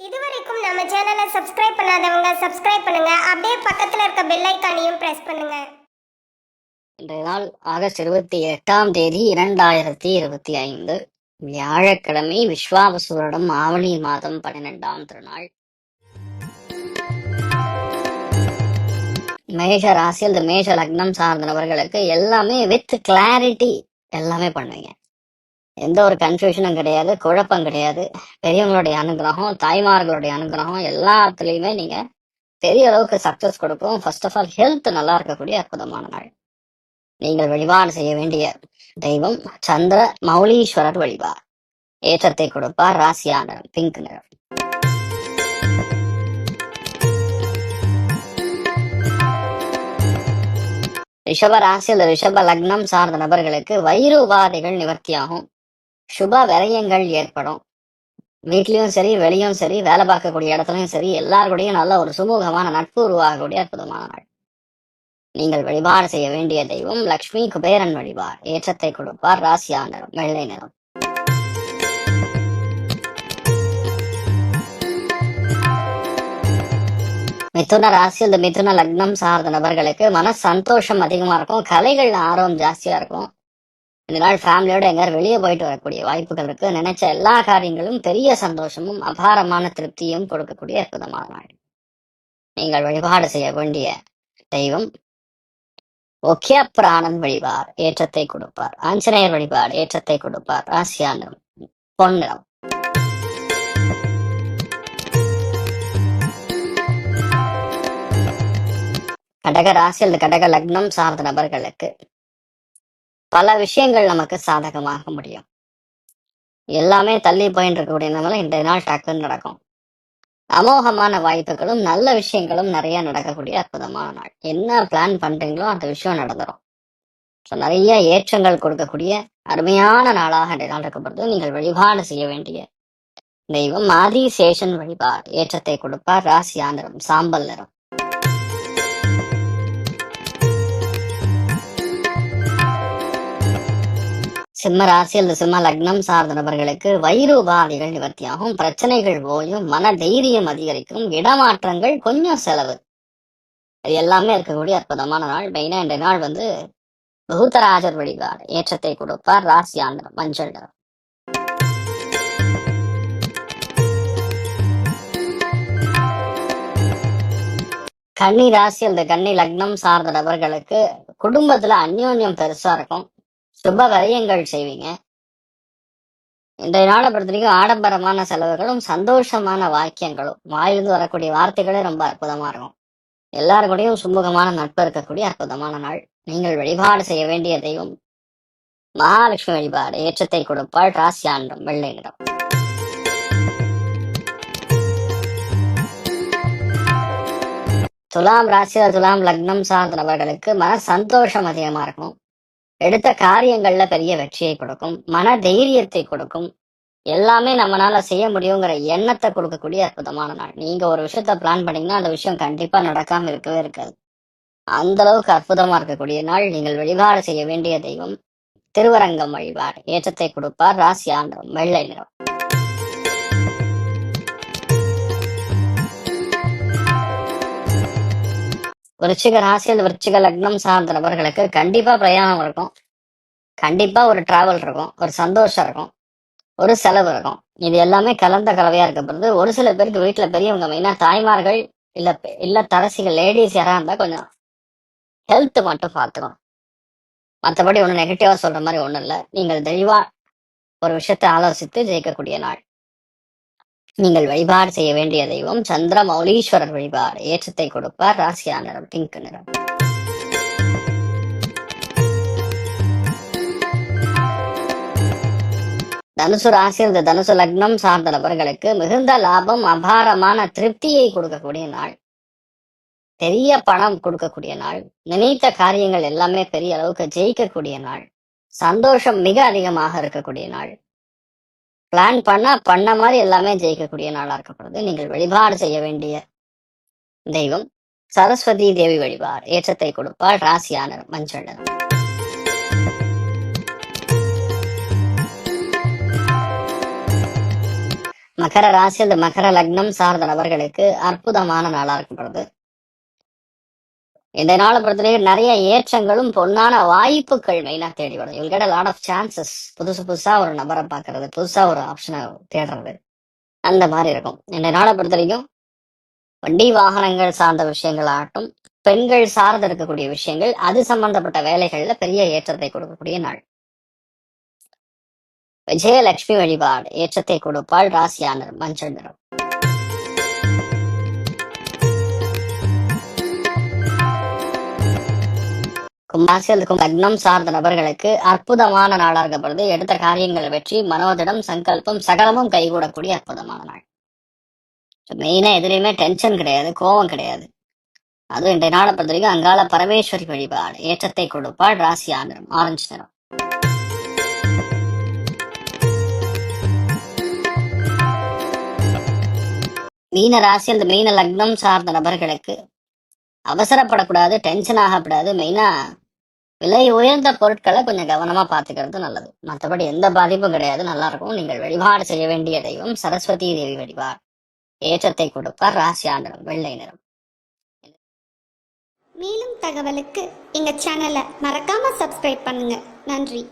இதுவரைக்கும் நம்ம சேனலை சப்ஸ்கிரைப் பண்ணுங்க. அப்படியே பக்கத்துல இருக்க பெல் ஐக்கானையும் பிரஸ் பண்ணுங்க. இன்றைய நாள் ஆகஸ்ட் இருபத்தி எட்டாம் தேதி இரண்டாயிரத்தி இருபத்தி ஐந்து. வியாழக்கிழமை விஸ்வாபசூரடம் ஆவணி மாதம் பன்னிரெண்டாம் திருநாள். மேஷ ராசி அந்த மேஷ லக்னம் சார்ந்த நபர்களுக்கு எல்லாமே வித் கிளாரிட்டி எல்லாமே பண்ணுவீங்க எந்த ஒரு கன்ஃபியூஷனும் கிடையாது குழப்பம் கிடையாது. பெரியவங்களுடைய அனுகிரகம் தாய்மார்களுடைய அனுகிரகம் எல்லாத்துலேயுமே நீங்க பெரிய அளவுக்கு சக்சஸ் கொடுக்கும். ஃபர்ஸ்ட் ஆஃப் ஆல் ஹெல்த் நல்லா இருக்கக்கூடிய அற்புதமான நாள். நீங்கள் வழிபாடு செய்ய வேண்டிய தெய்வம் சந்திர மௌலீஸ்வரர் வழிபார் ஏற்றத்தை கொடுப்பார் ராசியான பிங்க் நிறம். ரிஷப ராசி அல்லது ரிஷப லக்னம் சார்ந்த நபர்களுக்கு வயிறு உபாதைகள் நிவர்த்தியாகும். சுப விரயங்கள் ஏற்படும். வீட்லயும் சரி வெளியும் சரி வேலை பார்க்கக்கூடிய இடத்துலயும் சரி எல்லாருக்கூடயும் நல்ல ஒரு சுமூகமான நட்பு உருவாகக்கூடிய அற்புதமான நாள். நீங்கள் வழிபாடு செய்ய வேண்டிய தெய்வம் லக்ஷ்மி குபேரன் வழிபாடு. ஏற்றத்தை கொடுப்பார் ராசியா நிறம் வெள்ளை நிறம். மிதுன ராசி இந்த மிதுன லக்னம் சார்ந்த நபர்களுக்கு மன சந்தோஷம் அதிகமா இருக்கும். கலைகள் ஆர்வம் ஜாஸ்தியா இருக்கும். இந்த நாள் ஃபேமிலியோட எங்கேயாவது வெளியே போயிட்டு வரக்கூடிய வாய்ப்புகள் இருக்கு. நினைச்ச எல்லா காரியங்களும் பெரிய சந்தோஷமும் அபாரமான திருப்தியும் கொடுக்கக்கூடிய அற்புதமான நாள். நீங்கள் வழிபாடு செய்ய வேண்டிய தெய்வம் ஒக்கிய பிராணன் வழிபார் ஏற்றத்தை கொடுப்பார். ஆஞ்சநேயர் வழிபாடு ஏற்றத்தை கொடுப்பார். ராசியானம் பொன்னிறம். கடக ராசி அல்லது கடக லக்னம் சார்ந்த நபர்களுக்கு பல விஷயங்கள் நமக்கு சாதகமாக முடியும். எல்லாமே தள்ளி போயின்னு இருக்கக்கூடிய நிலைமை இன்றைய நாள் டக்குன்னு நடக்கும். அமோகமான வாய்ப்புகளும் நல்ல விஷயங்களும் நிறைய நடக்கக்கூடிய அற்புதமான நாள். என்ன பிளான் பண்றீங்களோ அந்த விஷயம் நடந்துரும். ஸோ நிறைய ஏற்றங்கள் கொடுக்கக்கூடிய அருமையான நாளாக இன்றைய நாள் இருக்கப்படுது நீங்கள் வழிபாடு செய்ய வேண்டிய தெய்வம் ஆதிசேஷன் வழிபாடு. ஏற்றத்தை கொடுப்பார். ராசியா நிறம் சாம்பல் நிறம். சிம்ம ராசி அல்லது சிம்ம லக்னம் சார்ந்த நபர்களுக்கு வயிறு உபாதைகள் நிவர்த்தியாகும். பிரச்சனைகள் ஓயும் மன தைரியம் அதிகரிக்கும் இடமாற்றங்கள் கொஞ்சம் செலவு. இது எல்லாமே இருக்கக்கூடிய அற்புதமான நாள். மெயினா இந்த நாள் வந்து பகுத்தராஜர் வழிபாடு. ஏற்றத்தை கொடுப்பார் ராசியாண்டர் மஞ்சள் நிறம். கன்னி ராசி அந்த கன்னி லக்னம் சார்ந்த நபர்களுக்கு குடும்பத்துல அந்யோன்யம் பெருசா இருக்கும். சுப காரியங்கள் செய்வீங்க. இன்றைய நாளை பொறுத்த வரைக்கும் ஆடம்பரமான செலவுகளும் சந்தோஷமான வாக்கியங்களும் வாயிலிருந்து வரக்கூடிய வார்த்தைகளே ரொம்ப அற்புதமா இருக்கும். எல்லாரு கூடயும் சுமூகமான நட்பு இருக்கக்கூடிய அற்புதமான நாள். நீங்கள் வழிபாடு செய்ய வேண்டிய தெய்வம் மகாலட்சுமி வழிபாடு. ஏற்றத்தை கொடுப்பாள் ராசியாண்டம் வெள்ளை நிறம். துலாம் ராசி துலாம் லக்னம் சார்ந்த நபர்களுக்கு மன சந்தோஷம் அதிகமா இருக்கும். எடுத்த காரியங்கள்ல பெரிய வெற்றியை கொடுக்கும். மன தைரியத்தை கொடுக்கும். எல்லாமே நம்மளால செய்ய முடியுங்கிற எண்ணத்தை கொடுக்கக்கூடிய அற்புதமான நாள். நீங்க ஒரு விஷயத்த பிளான் பண்ணீங்கன்னா அந்த விஷயம் கண்டிப்பா நடக்காம இருக்கவே இருக்காது. அந்த அளவுக்கு அற்புதமா இருக்கக்கூடிய நாள். நீங்கள் வழிபாடு செய்ய வேண்டிய தெய்வம் திருவரங்கம் வழிபாடு. ஏற்றத்தை கொடுப்பார் ராசி ஆண்டவம் வெள்ளை நிறம். விருச்சிக ராசி அந்த விருச்சிக லக்னம் சார்ந்த நபர்களுக்கு கண்டிப்பா பிரயாணம் இருக்கும். கண்டிப்பா ஒரு டிராவல் இருக்கும். ஒரு சந்தோஷம் இருக்கும். ஒரு செலவு இருக்கும். இது எல்லாமே கலந்த கலவையா இருக்கப்படுது ஒரு சில பேருக்கு வீட்டுல பெரியவங்க மெயினா தாய்மார்கள் இல்ல இல்ல தரசிகள் லேடிஸ் யாரா இருந்தா கொஞ்சம் ஹெல்த் மட்டும் பார்த்துக்கணும் மற்றபடி ஒன்றும் நெகட்டிவா சொல்ற மாதிரி ஒன்றும் இல்லை. நீங்கள் தெளிவா ஒரு விஷயத்தை ஆலோசித்து ஜெயிக்கக்கூடிய நாள். நீங்கள் வழிபாடு செய்ய வேண்டிய தெய்வம் சந்திர மௌலீஸ்வரர் வழிபாடு. ஏற்றத்தை கொடுப்பார் ராசியா நிறம் பிங்க் நிறம். தனுசு ராசி இந்த தனுசு லக்னம் சார்ந்த நபர்களுக்கு மிகுந்த லாபம் அபாரமான திருப்தியை கொடுக்கக்கூடிய நாள். பெரிய பணம் கொடுக்கக்கூடிய நாள். நினைத்த காரியங்கள் எல்லாமே பெரிய அளவுக்கு ஜெயிக்கக்கூடிய நாள். சந்தோஷம் மிக அதிகமாக இருக்கக்கூடிய நாள். பிளான் பண்ணா பண்ண மாதிரி எல்லாமே ஜெயிக்கக்கூடிய நாளா இருக்கப்படுது. நீங்கள் வழிபாடு செய்ய வேண்டிய தெய்வம் சரஸ்வதி தேவி வழிபார் ஏற்றத்தை கொடுப்பார் ராசியான மஞ்சள். மகர ராசி அந்த மகர லக்னம் சார்ந்த நபர்களுக்கு அற்புதமான நாளா இருக்கப்படுது. இந்த நாளை பொறுத்தவரைக்கும் நிறைய ஏற்றங்களும் பொன்னான வாய்ப்புகள் மெயினா தேடி வருது you'll get lot of chances புதுசு புதுசா ஒரு நபரை பார்க்கறது புதுசா ஒரு ஆப்ஷனை தேடுறது. அந்த மாதிரி இருக்கும். இந்த நாளை பொறுத்த வரைக்கும் வண்டி வாகனங்கள் சார்ந்த விஷயங்கள் ஆகட்டும் பெண்கள் சார்ந்து இருக்கக்கூடிய விஷயங்கள் அது சம்பந்தப்பட்ட வேலைகள்ல பெரிய ஏற்றத்தை கொடுக்கக்கூடிய நாள். விஜயலட்சுமி வழிபாடு ஏற்றத்தை கொடுப்பாள் ராசியானர் மஞ்சள் நிறம். கும்பாசி அல்லது கும் லக்னம் சார்ந்த நபர்களுக்கு அற்புதமான நாளாக இருக்கப்படுது எடுத்த காரியங்கள் வெற்றி மனோதிடம் சங்கல்பம் சகலமும் கைகூடக்கூடிய அற்புதமான நாள். மெயினா எதுலையுமே டென்ஷன் கிடையாது கோபம் கிடையாது. அதுவும் இன்றைய நாளை பொறுத்த வரைக்கும் அங்கால பரமேஸ்வரி வழிபாடு ஏற்றத்தை கொடுப்பாள் ராசி ஆந்திரம் ஆரஞ்சு நிறம். மீன ராசி அந்த மீன லக்னம் சார்ந்த நபர்களுக்கு அவசரப்படக்கூடாது டென்ஷன் ஆகக்கூடாது மெயினா விலை உயர்ந்த பொருட்களை கொஞ்சம் கவனமா பாத்துக்கிறது நல்லது. மற்றபடி எந்த பாதிப்பும் கிடையாது. நல்லா இருக்கும் நீங்கள் வழிபாடு செய்ய வேண்டிய தெய்வம் சரஸ்வதி தேவி வழிபாடு. ஏற்றத்தை கொடுப்பார் ராசி ஆண்டனம் வெள்ளை நிறம். மேலும் தகவலுக்கு எங்க சேனலை மறக்காம சப்ஸ்கிரைப் பண்ணுங்க. நன்றி.